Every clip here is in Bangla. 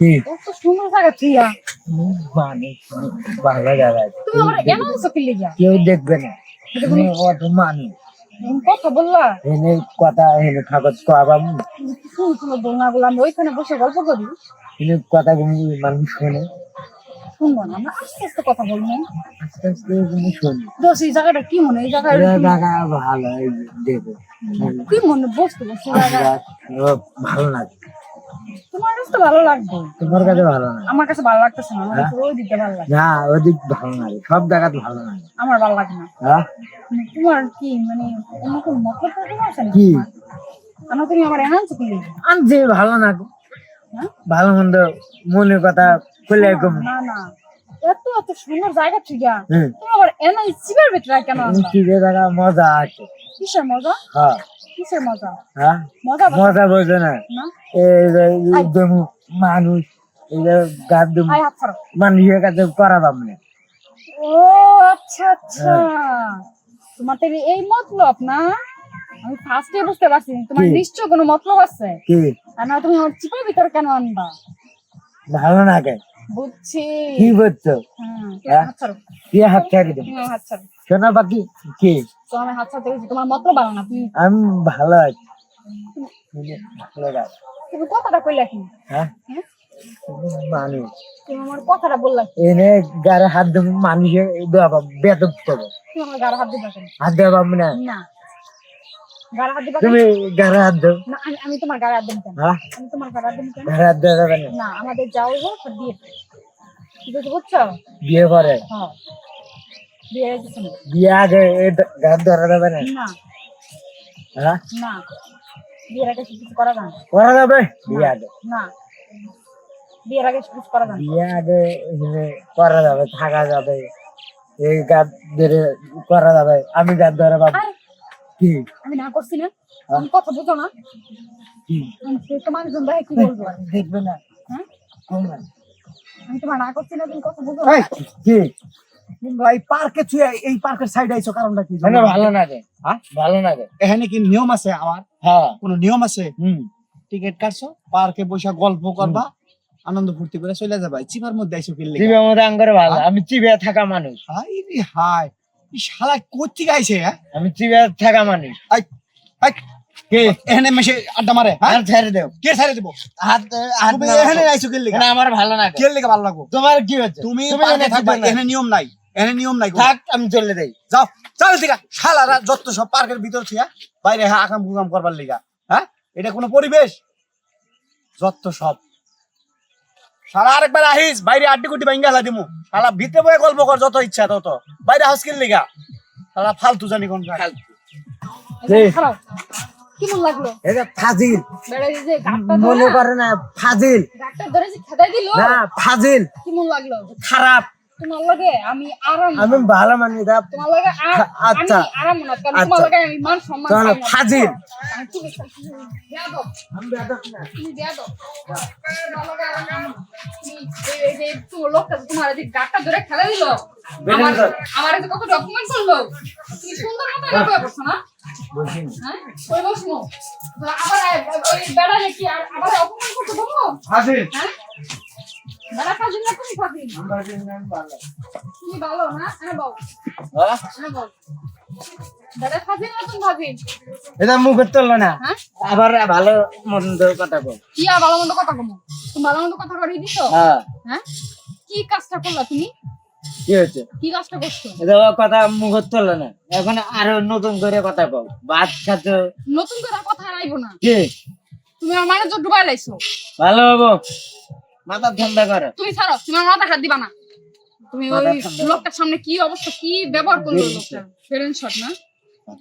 কি? কত সুন্দর জায়গা থুইয়া মানুষ ভালো জায়গা তুমি আমার এমন আছো কি কেউ দেখবে না। তুমি অত মানুষ। কথা বললা? এনে কথা এনে কাগজ কাবাম শুন শুনো দোলনাগুলো আমি ওইখানে বসে গল্প করি। এনে কথা মানুষ শোনে। শুনব না। আমরা আস্তে আস্তে কথা বলব। আস্তে আস্তে তুমি শোনে। দোষ এই জায়গাটা কি মনে এই জায়গাটা জায়গা ভালো এই যে দেখো। কি মনে বসতে বসতে জায়গা। ভালো লাগে। তোমার কাছে তো ভালো লাগবে। তোমার কাছে ভালো লাগে আমার কাছে ভালো লাগতেছে না আমার ওই দিকে ভালো লাগে না ওদিক ভালো লাগে সব জায়গাতে ভালো লাগে আমার ভালো লাগে না। হ্যাঁ? তোমার কি মানে অন্য কোনো মতলব প্রবলেম আছে কি? আমার তুমি আমার এনান্স কি লিখে আনছে ভালো না। ভালো মন্দ মনের কথা খুলে কম। না না। এত এত সুন্দর জায়গা ঠিক আছে তুমি চিবার কেন জায়গা মজা আছে। কিসের মজা? হ্যাঁ। কিসের মজা? হ্যাঁ? মজা মজা বোঝে না। না? এই যে একদম মানুষ মানুষের কাছে করা পাব ও আচ্ছা আচ্ছা। তোমার তো এই মতলব না? আমি ফার্স্টে বুঝতে পারছি তোমার নিশ্চয় কোনো মতলব আছে? কি? আর না তুমি আমার চিপার ভিতরে কেন আনবা? ভালো না কে? বুঝছি। কি বুঝছ হ্যাঁ হ্যাঁ? হাত ছাড়ো কি হাত ছাড়ি দেবো? হাত ছাড়ো শোনা বাকি কি? তো আমি হাত ছাড়তে গেছি তোমার মতলব ভালো না তুমি আমি ভালো আছি। তুমি কথাটা কইলা কি? হ্যাঁ? হ্যাঁ? মানুষ। তুমি আমার কথাটা বললা এনে গারে হাত মানুষের দেওয়া পাবো বেতন তুমি আমার গাড়ি হাত দিবা কেন? হাত দেওয়া পাবো না। না। হাত দিবা তুমি গারে হাত দেবো না আমি তোমার হাত দেবো হ্যাঁ? আমি তোমার হাত দেবো কেন? গারে হাত দেওয়া যাবে না। আমাদের যাও বিয়ে বুঝছ? হ্যাঁ। বিয়ে হয়ে। বিয়ে আগে গাছ ধরা যাবে না? হ্যাঁ? না। করা যাবে বিয়ে আগে না। বিয়ের আগে কিছু করা যায় বিয়ে আগে করা যাবে থাকা যাবে। এই গাছ ধরে করা যাবে। আমি গাছ ধরে কি? আমি না করছি না। তুমি কথা বুঝো না। কি? তোমার জন্য ভাই কি বলব। দেখবে না। হ্যাঁ। আমি তোমার না করছি না তুমি কথা বুঝো এই, না কি পার্কে তুই এই পার্কের সাইডে আইছো কারণটা কি ভালো লাগে হ্যাঁ? ভালো লাগে এখানে কি নিয়ম আছে আমার? হ্যাঁ। কোনো নিয়ম আছে? হুম। টিকিট কাটছো পার্কে বসে গল্প করবা আনন্দ ফুর্তি করে চলে যাবা। চিপার মধ্যে আইছো কি লেগে? চিবিয়া আঙ্গরে ভালো। হ্যাঁ? আমি চিবিয়া থাকা মানুষ। হাই রে হাই। এই শালা কোথি গাইছে আমি চিবিয়া থাকা মানুষ। আই আই কে? এখানে মেশে আড্ডা মারে আর ছেড়ে দেও। কে ছাড়ে দেবো? হাত হাত এখানে। আইছো না, আমার ভালো ভালো লাগো তোমার কি হচ্ছে তুমি পার্কে থাকবা এখানে নিয়ম নাই। এখানে নিয়ম নাই। থাক আমি চলে যাই যাও চল শালারা যত সব পার্কের ভিতর থিয়া বাইরে হ্যাঁ আকাম কুকাম করবার লিগা। হ্যাঁ? এটা কোনো পরিবেশ? যত সব। সারা আরেকবার আহিস বাইরে আড্ডি কুটি দিমু। শালা ভিতরে বয়ে গল্প কর যত ইচ্ছা তত। বাইরে হাউসকিল লিগা শালা ফালতু জানি কোন কেমন লাগল? এটা ফাজিল। মনে ধরে করে না ফাজিল। ধরে খেদাই দিল? না ফাজিল। কেমন লাগল? খারাপ। তোমার লগে আমি আরাম আমি ভালো মানুষ তা তোমার লগে আচ্ছা। আরাম না কারণ তোমার আচ্ছা। লগে আমি মান সম্মান তাহলে পাই না। ফাজিল। আমি তুমি দাও না তুমি দেয়া দাও। তোমার লগে আরাম এই- যে তোমার লোকটা তোমার এই যে গাটটা ধরে খেলা দিল। আমার আমার যে কত ডকুমেন্ট করল? তুমি সুন্দর মতো এটা বয়ে বসো না। হ্যাঁ? ওই বসবো আবার ওই বেড়ালে কি আবার অপমান করতে বলব ফাজিল হ্যাঁ? ফাজিল না তুমি ফাজিল আমরা দিন ভালো তুমি ভালো না বল। হ্যাঁ? বল। না তুমি এটা মুখে না হ্যাঁ? আবার ভালো মন্দ কথা বল কি ভালো মন্দ কথা কমো? তুমি ভালো মন্দ কথা করিয়ে দিছো? হ্যাঁ। হ্যাঁ? কি কাজটা করলা তুমি? কি হচ্ছে কি কাজটা করছ? এটা কথা মুখে না এখন আরও নতুন করে কথা কও। ভাত খাচ্ছ? নতুন করে কথা আইবো না। কি? তুমি আমার জোর ডুবাই লাইছো। ভালো হব। মাথা ঠান্ডা করো। তুমি ছাড়ো তুমি আমার মাথা হাত দিবা না। তুমি ওই। লোকটার সামনে কি অবস্থা কি ব্যবহার করল লোকটা? ফেরেন শট না?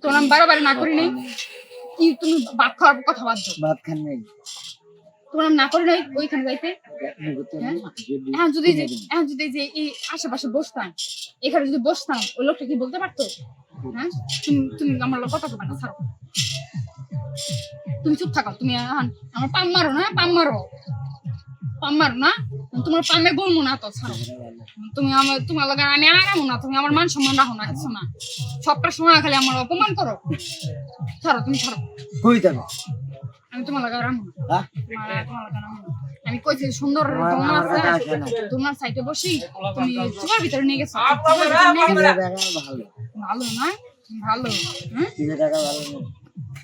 তোর আমি বারবার না করি নাই। কি তুমি ভাত খাওয়ার কথা বাদ দাও। ভাত খান নাই। তোমার না করি নাই ওইখানে যাইতে? হ্যাঁ? যদি এখন যদি যে কিনে এখন যদি যে এই আশেপাশে বসতাম এখানে যদি বসতাম ওই লোকটা কি বলতে পারতো? হ্যাঁ? তুমি তুমি আমার লোক কথা বলবে না ছাড়ো। তুমি চুপ থাকো তুমি এখন আমার পাম মারো না পাম মারো। আমার না তোমার পামে বলব মনে তো তুমি আমার তোমার লগে আমি আরাম না তুমি আমার মান সম্মান রাখো না কিছু না? সবটা সময় খালি আমার অপমান করো। ছাড়ো তুমি ছাড়ো। কই দেন আমি তোমার লগে আরাম না। তোমার না। আমি কইছি সুন্দর তোমার আছে তোমার সাইডে বসি তুমি তোমার ভিতরে নিয়ে গেছো। ভালো না ভালো। হ্যাঁ